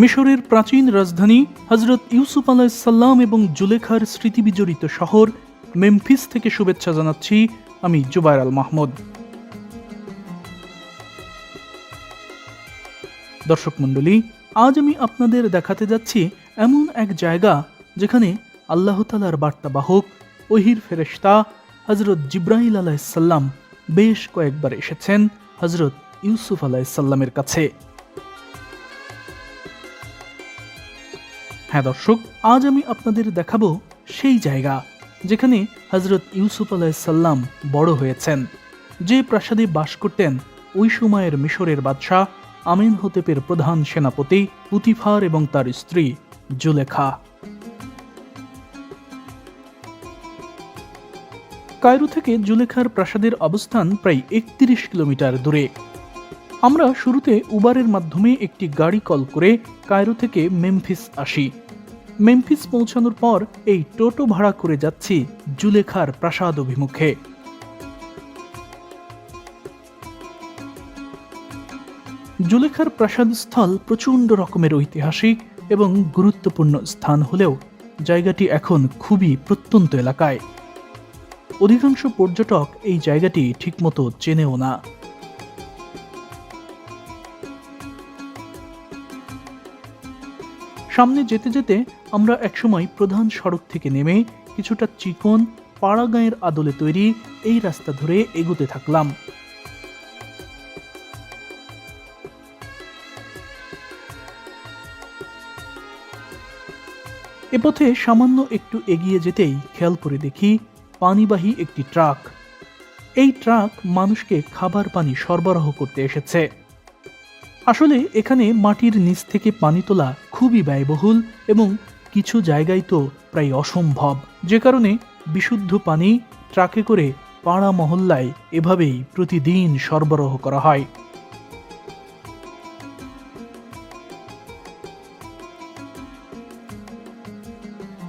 মিশরের প্রাচীন রাজধানী হজরত ইউসুফ আলাহিসাল্লাম এবং জুলেখার স্মৃতিবিজড়িত শহর মেমফিস থেকে শুভেচ্ছা জানাচ্ছি আমি জুবাইর আল মাহমুদ। দর্শক মণ্ডলী, আজ আমি আপনাদের দেখাতে যাচ্ছি এমন এক জায়গা যেখানে আল্লাহ তালার বার্তাবাহক, ওহির ফেরেশতা হজরত জিব্রাহিল আলাহিসাল্লাম বেশ কয়েকবার এসেছেন হজরত ইউসুফ আলাহিসাল্লামের কাছে। হ্যাঁ দর্শক, আজ আমি আপনাদের দেখাবো সেই জায়গা যেখানে হজরত ইউসুফ আলাহিসাল্লাম বড় হয়েছেন। যে প্রাসাদে বাস করতেন ওই সময়ের মিশরের বাদশাহ আমিন হতেপের প্রধান সেনাপতি পুতিফার এবং তার স্ত্রী জুলেখা। কায়রো থেকে জুলেখার প্রাসাদের অবস্থান প্রায় একত্রিশ কিলোমিটার দূরে। আমরা শুরুতে উবারের মাধ্যমে একটি গাড়ি কল করে কায়রো থেকে মেমফিস আসি। মেমফিস পৌঁছানোর পর এই টোটো ভাড়া করে যাচ্ছি জুলেখার প্রাসাদ অভিমুখে। জুলেখার প্রাসাদ স্থল প্রচণ্ড রকমের ঐতিহাসিক এবং গুরুত্বপূর্ণ স্থান হলেও জায়গাটি এখন খুবই প্রত্যন্ত এলাকায়। অধিকাংশ পর্যটক এই জায়গাটি ঠিকমতো চেনেও না। সামনে যেতে যেতে আমরা একসময় প্রধান সড়ক থেকে নেমে কিছুটা চিকন পাড়াগাঁয়ের আদলে তৈরি এই রাস্তা ধরে এগোতে থাকলাম। এ পথে সামান্য একটু এগিয়ে যেতেই খেয়াল করে দেখি পানিবাহী একটি ট্রাক। এই ট্রাক মানুষকে খাবার পানি সরবরাহ করতে এসেছে। আসলে এখানে মাটির নিচ থেকে পানি তোলা খুবই ব্যয়বহুল এবং কিছু জায়গায় তো প্রায় অসম্ভব। যে কারণে বিশুদ্ধ পানি ট্রাকে করে পাড়া মহল্লায় এভাবেই প্রতিদিন সরবরাহ করা হয়।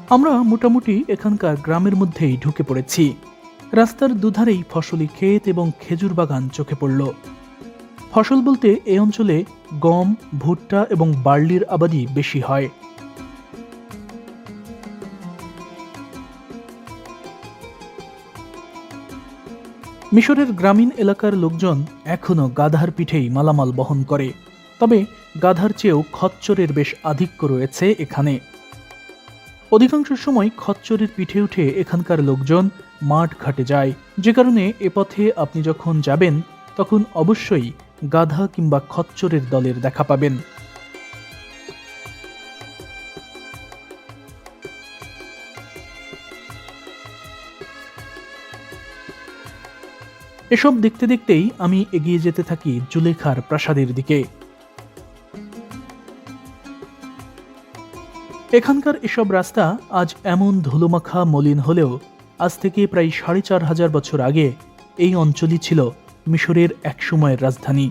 আমরা মোটামুটি এখানকার গ্রামের মধ্যেই ঢুকে পড়েছি। রাস্তার দুধারেই ফসলি ক্ষেত এবং খেজুর বাগান চোখে পড়ল। ফসল বলতে এই অঞ্চলে গম, ভুট্টা এবং বার্লির আবাদি বেশি হয়। মিশরের গ্রামীণ এলাকার লোকজন এখনও গাধার পিঠেই মালামাল বহন করে, তবে গাধার চেয়েও খচ্চরের বেশ আধিক্য রয়েছে এখানে। অধিকাংশ সময় খচ্চরের পিঠে উঠে এখানকার লোকজন মাঠ ঘাটে যায়, যে কারণে এ পথে আপনি যখন যাবেন, তখন অবশ্যই গাধা কিংবা খচ্চরের দলের দেখা পাবেন। এসব দেখতে দেখতেই আমি এগিয়ে যেতে থাকি জুলেখার প্রাসাদের দিকে। এখানকার এসব রাস্তা আজ এমন ধুলোমাখা মলিন হলেও আজ থেকে প্রায় সাড়ে চার হাজার বছর আগে এই অঞ্চলই ছিল মিশরের এক সময়ের রাজধানী।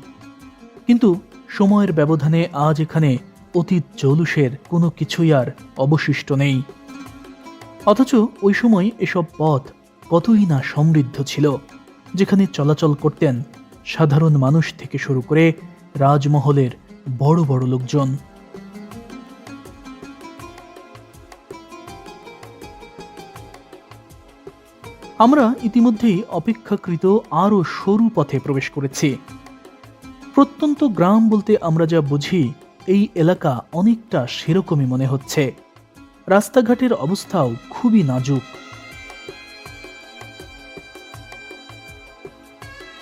কিন্তু সময়ের ব্যবধানে আজ এখানে অতীত জৌলুসের কোনো কিছুই আর অবশিষ্ট নেই। অথচ ওই সময় এসব পথ কতই না সমৃদ্ধ ছিল, যেখানে চলাচল করতেন সাধারণ মানুষ থেকে শুরু করে রাজমহলের বড় বড় লোকজন। আমরা ইতিমধ্যেই অপেক্ষাকৃত আরও সরু পথে প্রবেশ করেছি। প্রত্যন্ত গ্রাম বলতে আমরা যা বুঝি, এই এলাকা অনেকটা সেরকমই মনে হচ্ছে। রাস্তাঘাটের অবস্থাও খুবই নাজুক।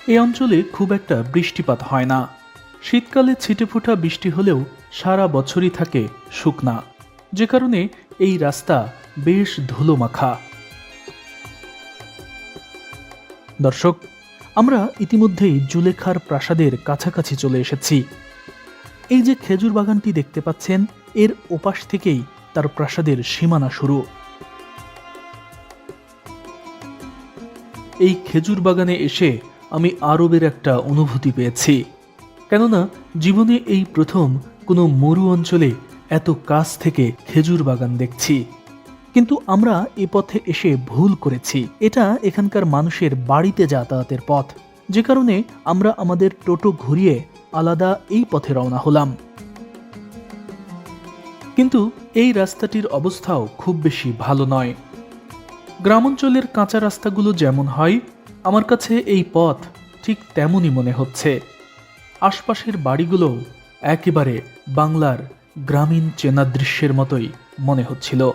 এই অঞ্চলে খুব একটা বৃষ্টিপাত হয় না। শীতকালে ছিটে ছিটেফোঁটা বৃষ্টি হলেও সারা বছরই থাকে শুকনা। যে কারণে এই রাস্তা বেশ ধুলো মাখা দর্শক, আমরা ইতিমধ্যেই জুলেখার প্রাসাদের কাছাকাছি চলে এসেছি। এই যে খেজুর বাগানটি দেখতে পাচ্ছেন, এর ওপাশ থেকেই তার প্রাসাদের সীমানা শুরু। এই খেজুর বাগানে এসে আমি আরবের একটা অনুভূতি পেয়েছি। কেননা, জীবনে এই প্রথম কোনো মরু অঞ্চলে এত কাছ থেকে খেজুর বাগান দেখছি। কিন্তু আমরা এ পথে এসে ভুল করেছি। এটা এখানকার মানুষের বাড়িতে যাতায়াতের পথ। যে কারণে আমরা আমাদের টোটো ঘুরিয়ে আলাদা এই পথে রওনা হলাম। কিন্তু এই রাস্তাটির অবস্থাও খুব বেশি ভালো নয়। গ্রামাঞ্চলের কাঁচা রাস্তাগুলো যেমন হয়, আমার কাছে এই পথ ঠিক তেমনই মনে হচ্ছে। আশপাশের বাড়িগুলো একেবারে বাংলার গ্রামীণ চেনা দৃশ্যের মতোই মনে হচ্ছিল।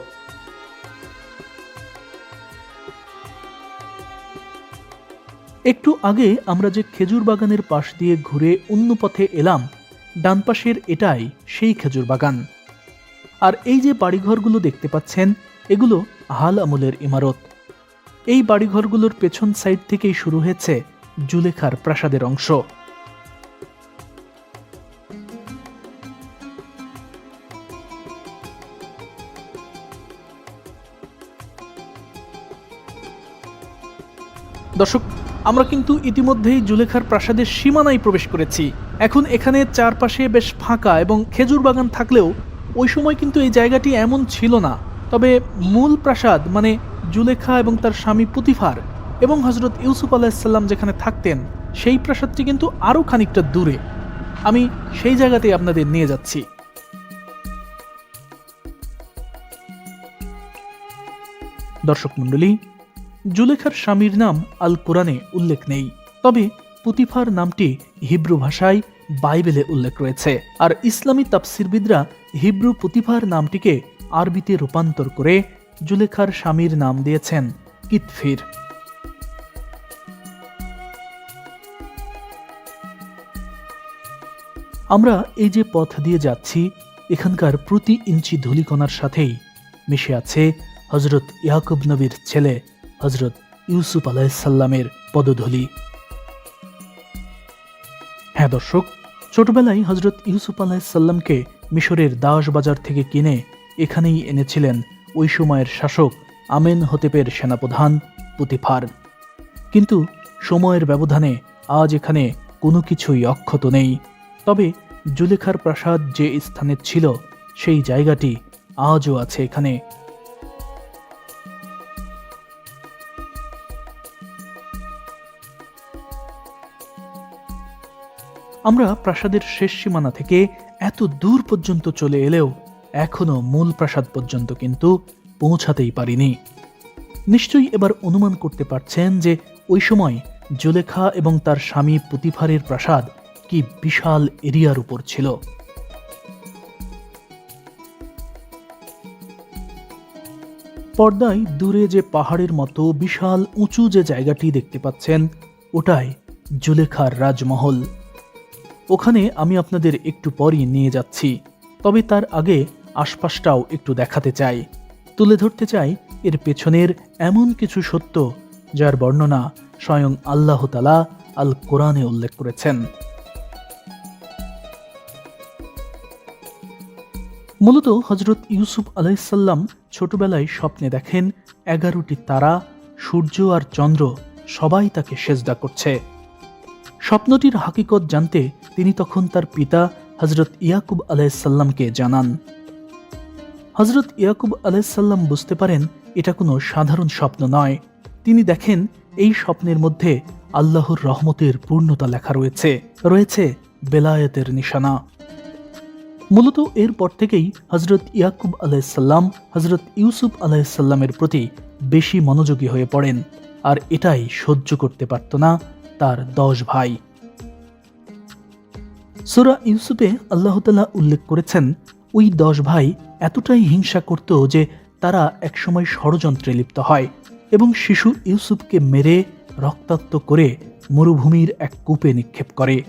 একটু আগে আমরা যে খেজুর বাগানের পাশ দিয়ে ঘুরে অন্য পথে এলাম, ডান পাশের এটাই সেই খেজুর বাগান। আর এই যে বাড়িঘরগুলো দেখতে পাচ্ছেন, এগুলো হাল আমলের ইমারত। এই বাড়িঘরগুলোর পেছন সাইড থেকেই শুরু হয়েছে জুলেখার প্রাসাদের অংশ। দর্শক আমরা কিন্তু ইতিমধ্যেই জুলেখার প্রাসাদের সীমানায় প্রবেশ করেছি। এখন এখানে চারপাশে বেশ ফাঁকা এবং খেজুর বাগান থাকলেও ওই সময় কিন্তু এই জায়গাটি এমন ছিল না। তবে মূল প্রাসাদ মানে জুলেখা এবং তার স্বামী পুতিফার এবং হজরত ইউসুফ আলাহিসাল্লাম যেখানে থাকতেন, সেই প্রাসাদটি কিন্তু আরও খানিকটা দূরে। আমি সেই জায়গাতেই আপনাদের নিয়ে যাচ্ছি। দর্শক মণ্ডলী জুলেখার স্বামীর নাম আল কোরআনে উল্লেখ নেই। তবে পুতিফার নামটি হিব্রু ভাষায় বাইবেলে উল্লেখ রয়েছে। আর ইসলামী তাফসিরবিদরা হিব্রু পুতিফার নামটিকে আরবিতে রূপান্তর করে জুলেখার স্বামীর নাম দিয়েছেন কিতফির। আমরা এই যে পথ দিয়ে যাচ্ছি, এখানকার প্রতি ইঞ্চি ধূলিকণার সাথেই মিশে আছে হজরত ইয়াকুব নবীর ছেলে হজরত ইউসুফ আলাহিসাল্লামের পদধূলি। হ্যাঁ দর্শক, ছোটবেলায় হজরত ইউসুফ আলাহিসাল্লামকে মিশরের দাস বাজার থেকে কিনে এখানেই এনেছিলেন ওই সময়ের শাসক আমেন হতেপের সেনাপ্রধান পুতিফার। কিন্তু সময়ের ব্যবধানে আজ এখানে কোনো কিছুই অক্ষত নেই। তবে জুলেখার প্রাসাদ যে স্থানে ছিল, সেই জায়গাটি আজও আছে এখানে। আমরা প্রাসাদের শেষ সীমানা থেকে এত দূর পর্যন্ত চলে এলেও এখনও মূল প্রাসাদ পর্যন্ত কিন্তু পৌঁছাতেই পারিনি। নিশ্চয়ই এবার অনুমান করতে পারছেন যে ওই সময় জুলেখা এবং তার স্বামী পুতিফারের প্রাসাদ কি বিশাল এরিয়ার উপর ছিল। পর্দায় দূরে যে পাহাড়ের মতো বিশাল উঁচু যে জায়গাটি দেখতে পাচ্ছেন, ওটাই জুলেখার রাজমহল। ওখানে আমি আপনাদের একটু পরই নিয়ে যাচ্ছি, তবে তার আগে আশপাশটাও একটু দেখাতে চাই। তুলে ধরতে চাই, এর পেছনের এমন কিছু সত্য, যার বর্ণনা স্বয়ং আল্লাহ তালা আল কোরআনে উল্লেখ করেছেন। মূলত হজরত ইউসুফ আলাইসাল্লাম ছোটবেলায় স্বপ্নে দেখেন এগারোটি তারা, সূর্য আর চন্দ্র সবাই তাকে সেজদা করছে। স্বপ্নটির হাকিকত জানতে তিনি তখন তার পিতা হজরত ইয়াকুব আলাইসাল্লামকে জানান। হজরত ইয়াকুব আলাইসাল্লাম বুঝতে পারেন, এটা কোনো সাধারণ স্বপ্ন নয়। তিনি দেখেন, এই স্বপ্নের মধ্যে আল্লাহর রহমতের পূর্ণতা লেখা রয়েছে। রয়েছে বেলায়েতের নিশানা। মূলত এরপর থেকেই হজরত ইয়াকুব আলাইসাল্লাম হজরত ইউসুফ আলাইসাল্লামের প্রতি বেশি মনোযোগী হয়ে পড়েন। আর এটাই সহ্য করতে পারত না তার দশ ভাই। সুরা ইউসুফে আল্লাহতালা উল্লেখ করেছেন, ওই দশ ভাই এতটাই হিংসা করত যে তারা একসময় ষড়যন্ত্রে লিপ্ত হয় এবং শিশু ইউসুফকে মেরে রক্তাক্ত করে মরুভূমির এক কূপে নিক্ষেপ করে।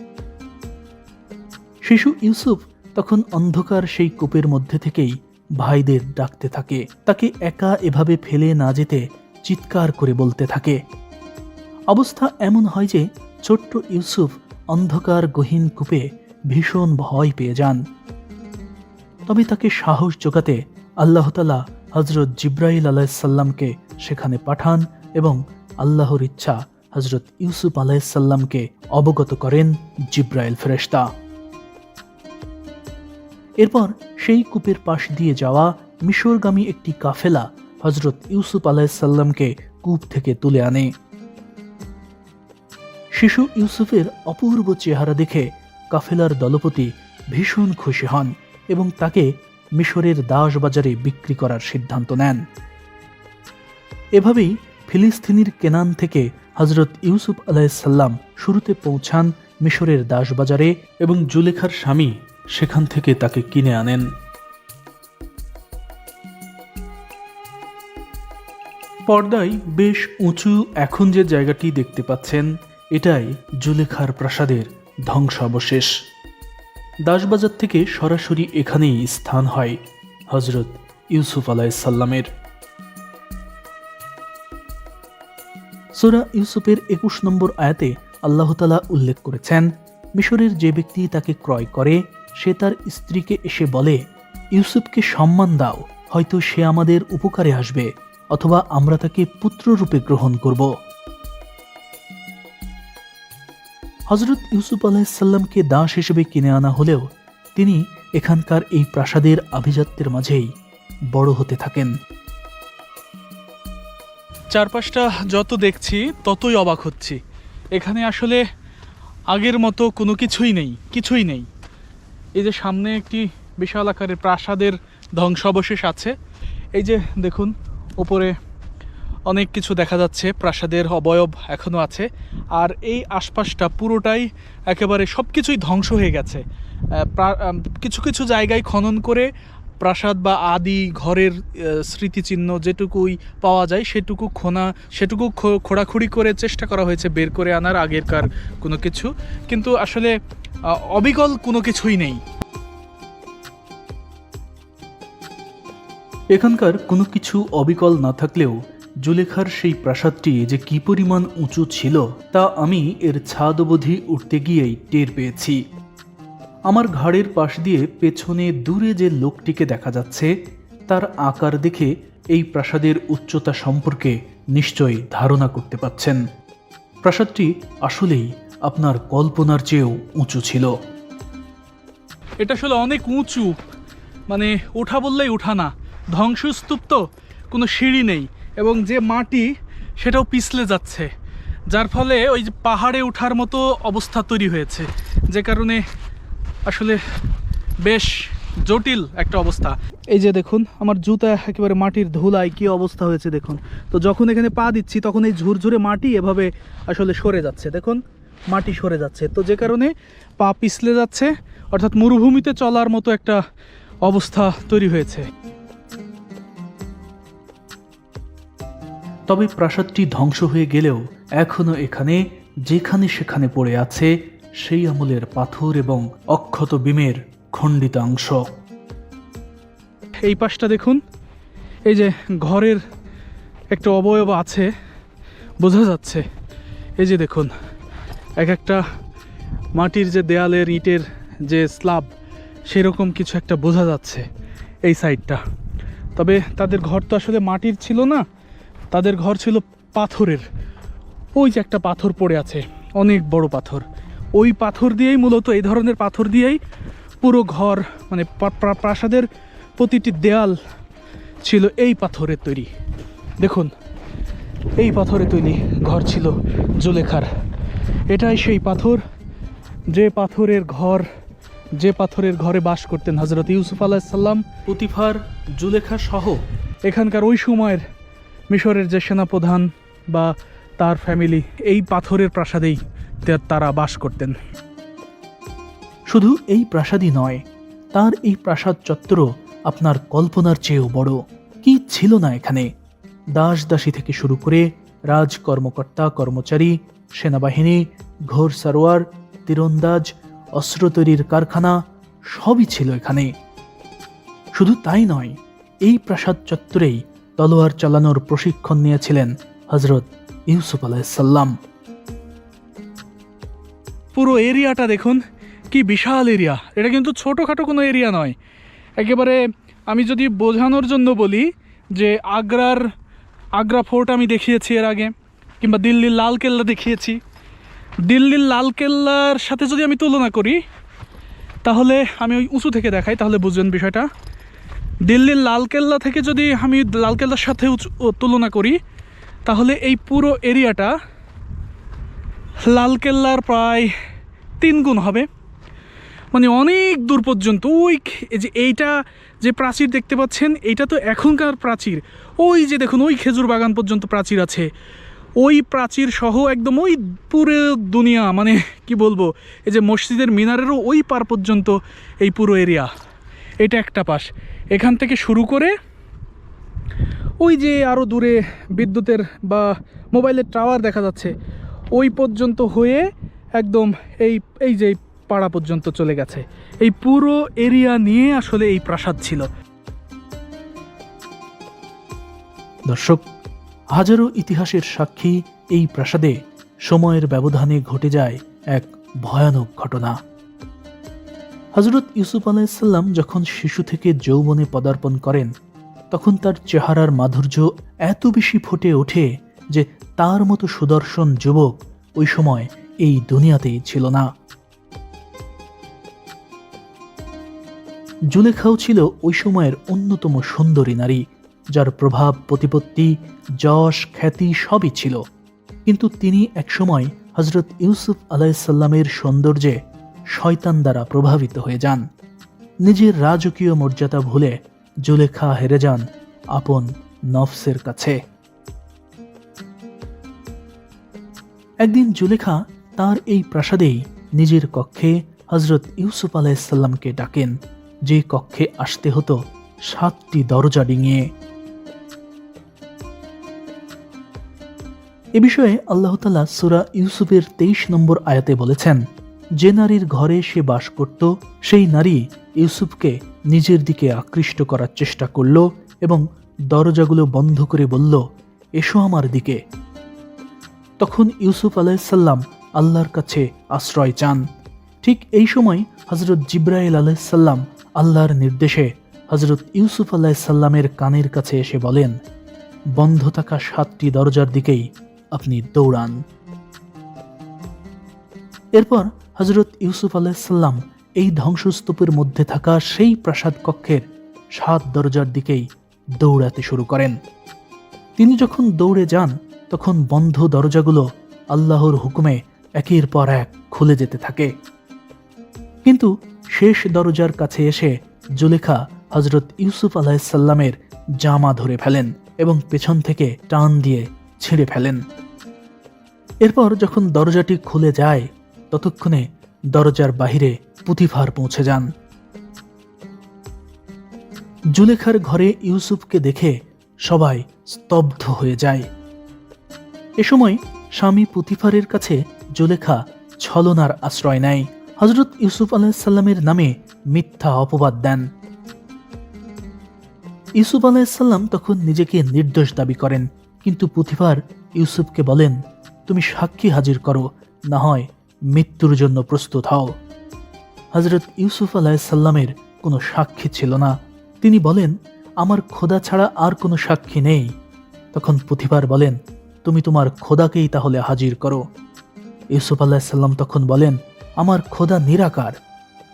শিশু ইউসুফ তখন অন্ধকার সেই কূপের মধ্যে থেকেই ভাইদের ডাকতে থাকে। তাকে একা এভাবে ফেলে না যেতে চিৎকার করে বলতে থাকে। অবস্থা এমন হয় যে ছোট্ট ইউসুফ অন্ধকার গহীন কূপে ভীষণ ভয় পেয়ে যান। তবে তাকে সাহস জোগাতে আল্লাহতালা হজরত জিব্রাইল আলাইসাল্লামকে সেখানে পাঠান এবং আল্লাহর ইচ্ছা হজরত ইউসুফ আলাইসাল্লামকে অবগত করেন জিব্রাইল ফেরেশতা। এরপর সেই কূপের পাশ দিয়ে যাওয়া মিশরগামী একটি কাফেলা হজরত ইউসুফ আলাইসাল্লামকে কূপ থেকে তুলে আনে। শিশু ইউসুফের অপূর্ব চেহারা দেখে কাফেলার দলপতি ভীষণ খুশি হন এবং তাকে মিশরের দাস বাজারে বিক্রি করার সিদ্ধান্ত নেন। এভাবেই ফিলিস্তিনির কেনান থেকে হজরত ইউসুফ আলাইসাল্লাম শুরুতে পৌঁছান মিশরের দাসবাজারে এবং জুলেখার স্বামী সেখান থেকে তাকে কিনে আনেন। পর্দায় বেশ উঁচু এখন যে জায়গাটি দেখতে পাচ্ছেন, এটাই জুলেখার প্রাসাদের ধ্বংসাবশেষ দাসবাজার থেকে সরাসরি এখানেই স্থান হয় হজরত ইউসুফ আলাইসাল্লামের সুরা ইউসুফের একুশ নম্বর আয়াতে আল্লাহ তালা উল্লেখ করেছেন, মিশরের যে ব্যক্তি তাকে ক্রয় করে, সে তার স্ত্রীকে এসে বলে, ইউসুফকে সম্মান দাও, হয়তো সে আমাদের উপকারে আসবে, অথবা আমরা তাকে পুত্ররূপে গ্রহণ করব। হজরত ইউসুফ আলাহিসাল্লামকে দাস হিসেবে কিনে আনা হলেও তিনি এখানকার এই প্রাসাদের আভিজাত্যের মাঝেই বড় হতে থাকেন। চারপাশটা যত দেখছি, ততই অবাক হচ্ছি। এখানে আসলে আগের মতো কোনো কিছুই নেই কিছুই নেই। এই যে সামনে একটি বিশাল আকারের প্রাসাদের ধ্বংসাবশেষ আছে। এই যে দেখুন, উপরে অনেক কিছু দেখা যাচ্ছে, প্রাসাদের অবয়ব এখনও আছে, আর এই আশপাশটা পুরোটাই একেবারে সব কিছুই ধ্বংস হয়ে গেছে। কিছু কিছু জায়গায় খনন করে প্রাসাদ বা আদি ঘরের স্মৃতিচিহ্ন যেটুকুই পাওয়া যায়, সেটুকু খোনা, সেটুকু খোঁড়াখুড়ি করে চেষ্টা করা হয়েছে বের করে আনার আগেরকার কোনো কিছু। কিন্তু আসলে অবিকল কোনো কিছুই নেই। এখানকার কোনো কিছু অবিকল না থাকলেও জুলেখার সেই প্রাসাদটি যে কি পরিমাণ উঁচু ছিল তা আমি এর ছাদ অবধি উঠতে গিয়েই টের পেয়েছি। আমার ঘাড়ের পাশ দিয়ে পেছনে দূরে যে লোকটিকে দেখা যাচ্ছে, তার আকার দেখে এই প্রাসাদের উচ্চতা সম্পর্কে নিশ্চয়ই ধারণা করতে পাচ্ছেন প্রাসাদটি আসলেই আপনার কল্পনার চেয়েও উঁচু ছিল। এটা আসলে অনেক উঁচু। মানে ওঠা বললেই ওঠা না। ধ্বংসস্তূপ তো, কোনো সিঁড়ি নেই। এবং যে মাটি, সেটাও পিছলে যাচ্ছে। যার ফলে ওই যে পাহাড়ে ওঠার মতো অবস্থা তৈরি হয়েছে। যে কারণে আসলে বেশ জটিল একটা অবস্থা। এই যে দেখুন, আমার জুতা একেবারে মাটির ধুলায় কি অবস্থা হয়েছে দেখুন। তো যখন এখানে পা দিচ্ছি, তখন এই ঝুরঝুরে মাটি এভাবে আসলে সরে যাচ্ছে। দেখুন, মাটি সরে যাচ্ছে। তো যে কারণে পা পিছলে যাচ্ছে, অর্থাৎ মরুভূমিতে চলার মতো একটা অবস্থা তৈরি হয়েছে। তবে প্রাসাদটি ধ্বংস হয়ে গেলেও এখনও এখানে, যেখানে সেখানে পড়ে আছে, সেই আমলের পাথর এবং অক্ষত বিমের খণ্ডিত অংশ এই পাশটা দেখুন। এই যে ঘরের একটা অবয়ব আছে, বোঝা যাচ্ছে। এই যে দেখুন, এক একটা মাটির যে দেয়ালের ইটের যে স্ল্যাব সেরকম কিছু একটা বোঝা যাচ্ছে এই সাইডটা। তবে তাদের ঘর তো আসলে মাটির ছিল না তাদের ঘর ছিল পাথরের। ওই যে একটা পাথর পড়ে আছে, অনেক বড় পাথর। ওই পাথর দিয়েই মূলত এই ধরনের পাথর দিয়েই পুরো ঘর মানে প্রা- প্রা- প্রাসাদের প্রতিটি দেয়াল ছিল এই পাথরের তৈরি। দেখুন, এই পাথরে তৈরি ঘর ছিল জুলেখার। এটাই সেই পাথর, যে পাথরের ঘর, যে পাথরের ঘরে বাস করতেন হজরত ইউসুফ আলাহিসাল্লাম পুতিফার জুলেখা সহ। এখানকার ওই সময়ের মিশরের যে সেনাপ্রধান বা তার ফ্যামিলি এই পাথরের প্রাসাদেই তারা বাস করতেন। শুধু এই প্রাসাদই নয়, তার এই প্রাসাদ চত্বর আপনার কল্পনার চেয়েও বড়। কি ছিল না এখানে? দাস দাসী থেকে শুরু করে রাজ কর্মকর্তা, কর্মচারী, সেনাবাহিনী, ঘোর সারোয়ার, তীরন্দাজ, অস্ত্র তৈরির কারখানা সবই ছিল এখানে। শুধু তাই নয়, এই প্রাসাদ চত্বরেই তলোয়ার চালানোর প্রশিক্ষণ নিয়েছিলেন হজরত ইউসুফ আলাইসাল্লাম পুরো এরিয়াটা দেখুন, কি বিশাল এরিয়া। এটা কিন্তু ছোটোখাটো কোনো এরিয়া নয়। একেবারে আমি যদি বোঝানোর জন্য বলি যে আগ্রার, আগ্রা ফোর্ট আমি দেখিয়েছি এর আগে, কিংবা দিল্লির লাল কেল্লা দেখিয়েছি। দিল্লির লাল কেল্লার সাথে যদি আমি তুলনা করি, তাহলে আমি ওই উঁচু থেকে দেখাই, তাহলে বুঝবেন বিষয়টা। দিল্লির লালকেল্লা থেকে যদি আমি লালকেল্লার সাথে তুলনা করি, তাহলে এই পুরো এরিয়াটা লালকেল্লার প্রায় তিন গুণ হবে। মানে অনেক দূর পর্যন্ত, ওই যে এইটা যে প্রাচীর দেখতে পাচ্ছেন, এইটা তো এখনকার প্রাচীর। ওই যে দেখুন, ওই খেজুর বাগান পর্যন্ত প্রাচীর আছে। ওই প্রাচীর সহ একদম ওই পুরো দুনিয়া মানে কি বলব, এই যে মসজিদের মিনারেরও ওই পার পর্যন্ত এই পুরো এরিয়া। এটা একটা পাশ। এখান থেকে শুরু করে ওই যে আরও দূরে বিদ্যুতের বা মোবাইলের টাওয়ার দেখা যাচ্ছে, ওই পর্যন্ত হয়ে একদম এই এই যে পাড়া পর্যন্ত চলে গেছে। এই পুরো এরিয়া নিয়ে আসলে এই প্রাসাদ ছিল। দর্শক, হাজারো ইতিহাসের সাক্ষী এই প্রাসাদে সময়ের ব্যবধানে ঘটে যায় এক ভয়ানক ঘটনা। হজরত ইউসুফ আলাইসাল্লাম যখন শিশু থেকে যৌবনে পদার্পণ করেন, তখন তার চেহারার মাধুর্য এত বেশি ফুটে ওঠে যে তার মতো সুদর্শন যুবক ওই সময় এই দুনিয়াতেই ছিল না। জুলেখাও ছিল ওই সময়ের অন্যতম সুন্দরী নারী, যার প্রভাব, প্রতিপত্তি, যশ, খ্যাতি সবই ছিল। কিন্তু তিনি একসময় হজরত ইউসুফ আলাইসাল্লামের সৌন্দর্যে শয়তান দ্বারা প্রভাবিত হয়ে যান। নিজের রাজকীয় মর্যাদা ভুলে জুলেখা হেরে যান আপন নফসের কাছে। একদিন জুলেখা তার এই প্রাসাদেই নিজের কক্ষে হজরত ইউসুফ আলাইসাল্লামকে ডাকেন। যে কক্ষে আসতে হতো সাতটি দরজা ডিঙিয়ে। এ বিষয়ে আল্লাহ তালা সুরা ইউসুফের তেইশ নম্বর আয়াতে বলেছেন যে নারীর ঘরে সে বাস করত, সেই নারী ইউসুফকে নিজের দিকে আকৃষ্ট করার চেষ্টা করল এবং দরজাগুলো বন্ধ করে বলল, এসো আমার দিকে। তখন ইউসুফ আলাইসাল্লাম আল্লাহর কাছে আশ্রয় চান। ঠিক এই সময় হজরত জিব্রাইল আলাইসাল্লাম আল্লাহর নির্দেশে হজরত ইউসুফ আলাইসাল্লামের কানের কাছে এসে বলেন, বন্ধ থাকা সাতটি দরজার দিকেই আপনি দৌড়ান। এরপর হজরত ইউসুফ আলাইসাল্লাম এই ধ্বংসস্তূপের মধ্যে থাকা সেই প্রাসাদ কক্ষের সাত দরজার দিকেই দৌড়াতে শুরু করেন। তিনি যখন দৌড়ে যান, তখন বন্ধ দরজাগুলো আল্লাহর হুকুমে একের পর এক খুলে যেতে থাকে। কিন্তু শেষ দরজার কাছে এসে জুলেখা হজরত ইউসুফ আলাহিসাল্লামের জামা ধরে ফেলেন এবং পেছন থেকে টান দিয়ে ছিঁড়ে ফেলেন। এরপর যখন দরজাটি খুলে যায় ততক্ষণে দরজার বাহিরে পুতিফার পৌঁছে যান। জুলেখার ঘরে ইউসুফকে দেখে সবাই স্তব্ধ হয়ে যায়। এ সময় স্বামী পুতিফারের কাছে জুলেখা ছলনার আশ্রয় নেয়। হজরত ইউসুফ আলাহিসাল্লামের নামে মিথ্যা অপবাদ দেন। ইউসুফ আলাহিসাল্লাম তখন নিজেকে নির্দোষ দাবি করেন, কিন্তু পুথিফার ইউসুফকে বলেন, তুমি সাক্ষী হাজির করো, না হয় মৃত্যুর জন্য প্রস্তুত হও। হজরত ইউসুফ আলাহিসাল্লামের কোনো সাক্ষী ছিল না। তিনি বলেন, আমার খোদা ছাড়া আর কোনো সাক্ষী নেই। তখন পুথিফার বলেন, তুমি তোমার খোদাকেই তাহলে হাজির করো। ইউসুফ আলাহিসাল্লাম তখন বলেন, আমার খোদা নিরাকার।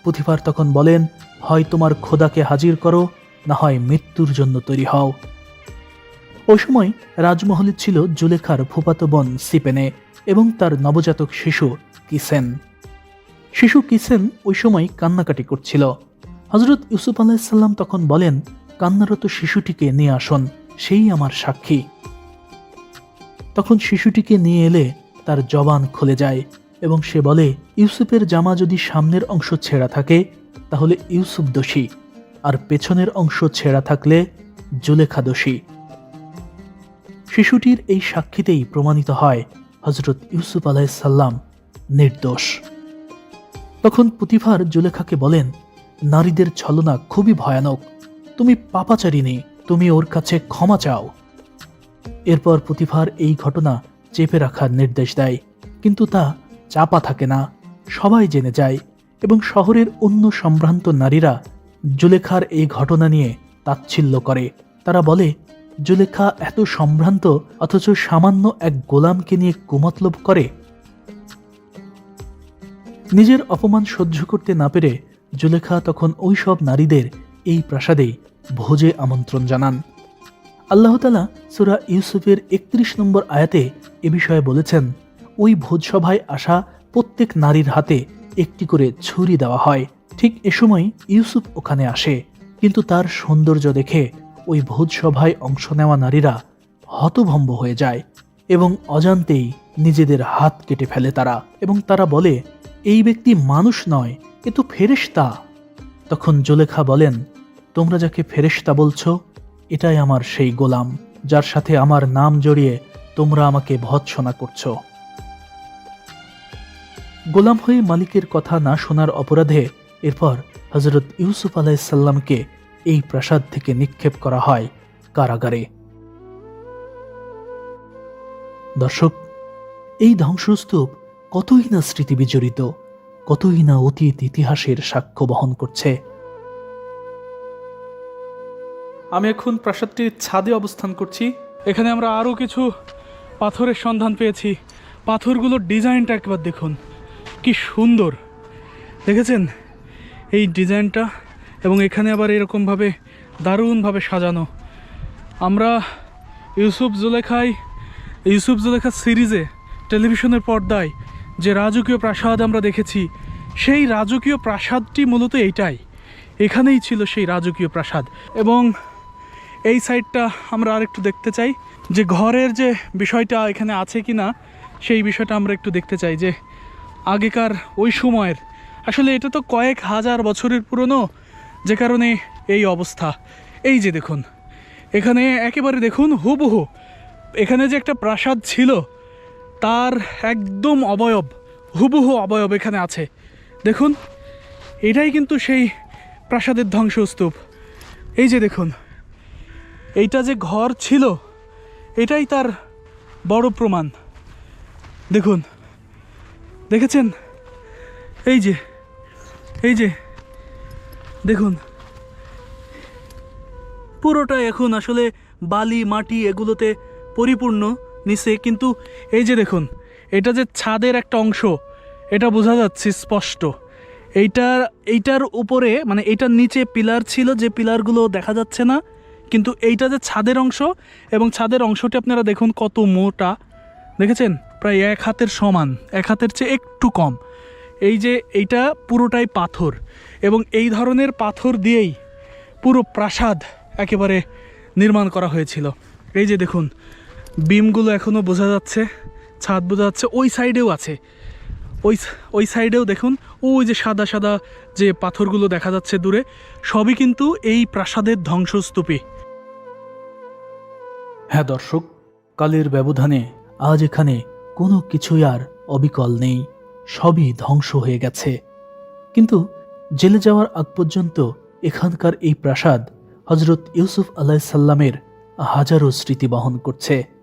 পুথিফার তখন বলেন, হয় তোমার খোদাকে হাজির করো, না হয় মৃত্যুর জন্য তৈরি হও। ওই সময় রাজমহলে ছিল জুলেখার ফুপাতো বোন সিপেনে এবং তার নবজাতক শিশু কিসেন? শিশু কিসেন ওই সময় কান্নাকাটি করছিল। হজরত ইউসুফ আলাহিসাল্লাম তখন বলেন কান্নারত শিশুটিকে নিয়ে আসুন, সেই আমার সাক্ষী। তখন শিশুটিকে নিয়ে এলে তার জবান খুলে যায় এবং সে বলে, ইউসুফের জামা যদি সামনের অংশ ছেঁড়া থাকে, তাহলে ইউসুফ দোষী, আর পেছনের অংশ ছেঁড়া থাকলে জুলেখা দোষী। শিশুটির এই সাক্ষীতেই প্রমাণিত হয় হজরত ইউসুফ আলাইসাল্লাম নির্দোষ। তখন পুতিফার জুলেখাকে বলেন, নারীদের ছলনা খুবই ভয়ানক। তুমি পাপাচারিনী তুমি ওর কাছে ক্ষমা চাও। এরপর পুতিফার এই ঘটনা চেপে রাখার নির্দেশ দেয়, কিন্তু তা চাপা থাকে না। সবাই জেনে যায় এবং শহরের অন্য সম্ভ্রান্ত নারীরা জুলেখার এই ঘটনা নিয়ে তাচ্ছিল্য করে। তারা বলে, জুলেখা এত সম্ভ্রান্ত, অথচ সামান্য এক গোলামকে নিয়ে কুমতলব করে নিজের অপমান সহ্য করতে না পেরে জুলেখা তখন ওই সব নারীদের এই প্রাসাদেই ভোজে আমন্ত্রণ জানান। আল্লাহতালা সুরা ইউসুফের একত্রিশ নম্বর আয়াতে এ বিষয়ে বলেছেন, ওই ভোজসভায় আসা প্রত্যেক নারীর হাতে একটি করে ছুরি দেওয়া হয়। ঠিক এ সময় ইউসুফ ওখানে আসে। কিন্তু তার সৌন্দর্য দেখে ওই ভোজসভায় অংশ নেওয়া নারীরা হতভম্ব হয়ে যায় এবং অজান্তেই নিজেদের হাত কেটে ফেলে তারা এবং তারা বলে এই ব্যক্তি মানুষ নয়, এ তো ফেরেশতা। তখন জোলেখা বলেন, তোমরা যাকে ফেরেশতা বলছো, এটাই আমার সেই গোলাম, যার সাথে আমার নাম জড়িয়ে তোমরা আমাকে ভৎসনা করছ। গোলাম হয়ে মালিকের কথা না শোনার অপরাধে এরপর হজরত ইউসুফ আলাইসাল্লামকে এই প্রাসাদ থেকে নিক্ষেপ করা হয় কারাগারে। দর্শক, এই ধ্বংসস্তূপ কতই না স্মৃতি বিজড়িত, কতই না অতীত ইতিহাসের সাক্ষ্য বহন করছে। আমি এখন প্রাসাদটির ছাদে অবস্থান করছি। এখানে আমরা আরও কিছু পাথরের সন্ধান পেয়েছি। পাথরগুলোর ডিজাইনটা একবার দেখুন। কি সুন্দর। দেখেছেন? এই ডিজাইনটা এবং এখানে আবার এরকমভাবে দারুণভাবে সাজানো। আমরা ইউসুফ জুলেখাই, ইউসুফ জুলেখা সিরিজে টেলিভিশনের পর্দায় যে রাজকীয় প্রাসাদ আমরা দেখেছি, সেই রাজকীয় প্রাসাদটি মূলত এইটাই। এখানেই ছিল সেই রাজকীয় প্রাসাদ। এবং এই সাইডটা আমরা আরেকটু দেখতে চাই যে ঘরের যে বিষয়টা এখানে আছে কি না সেই বিষয়টা আমরা একটু দেখতে চাই যে আগেকার ওই সময়ের। আসলে এটা তো কয়েক হাজার বছরের পুরনো, যে কারণে এই অবস্থা। এই যে দেখুন, এখানে একেবারে দেখুন হুবহু। এখানে যে একটা প্রাসাদ ছিল তার একদম অবয়ব, হুবহু অবয়ব এখানে আছে। দেখুন, এটাই কিন্তু সেই প্রাসাদের ধ্বংসস্তূপ। এই যে দেখুন, এইটা যে ঘর ছিল, এটাই তার বড় প্রমাণ। দেখুন, দেখেছেন? এই যে এই যে, দেখুন। পুরোটা এখন আসলে বালি, মাটি এগুলোতে পরিপূর্ণ। নিচে, কিন্তু এই যে দেখুন, এটা যে ছাদের একটা অংশ, এটা বোঝা যাচ্ছে স্পষ্ট। এইটার এইটার উপরে মানে এইটার নিচে পিলার ছিল, যে পিলারগুলো দেখা যাচ্ছে না, কিন্তু এইটা যে ছাদের অংশ, এবং ছাদের অংশটি আপনারা দেখুন কত মোটা। দেখেছেন? প্রায় এক হাতের সমান, এক হাতের চেয়ে একটু কম। এই যে এইটা পুরোটাই পাথর, এবং এই ধরনের পাথর দিয়েই পুরো প্রাসাদ একেবারে নির্মাণ করা হয়েছিল। এই যে দেখুন বিমগুলো এখনও বোঝা যাচ্ছে, ছাদ বোঝা যাচ্ছে, ওই সাইডেও আছে। ওই ওই সাইডেও দেখুন, ওই যে সাদা সাদা যে পাথরগুলো দেখা যাচ্ছে দূরে, সবই কিন্তু এই প্রাসাদের ধ্বংসস্তূপই হ্যাঁ দর্শক, কালের ব্যবধানে আজ এখানে কোনো কিছুই আর অবিকল নেই, সবই ধ্বংস হয়ে গেছে। কিন্তু জেলে যাওয়ার আগ পর্যন্ত এখানকার এই প্রাসাদ হজরত ইউসুফ আলাইসাল্লামের হাজারো স্মৃতি বহন করছে।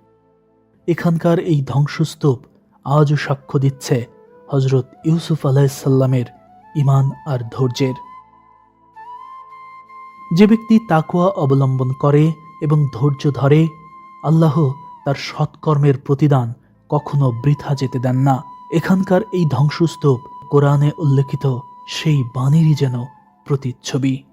এখানকার এই ধ্বংসস্তূপ আজও সাক্ষ্য দিচ্ছে হজরত ইউসুফ আলাইসাল্লামের ইমান আর ধৈর্যের। যে ব্যক্তি তাকুয়া অবলম্বন করে এবং ধৈর্য ধরে, আল্লাহ তার সৎকর্মের প্রতিদান কখনো বৃথা যেতে দেন না। এখানকার এই ধ্বংসস্তূপ কোরআনে উল্লেখিত সেই বাণীরই যেন প্রতিচ্ছবি।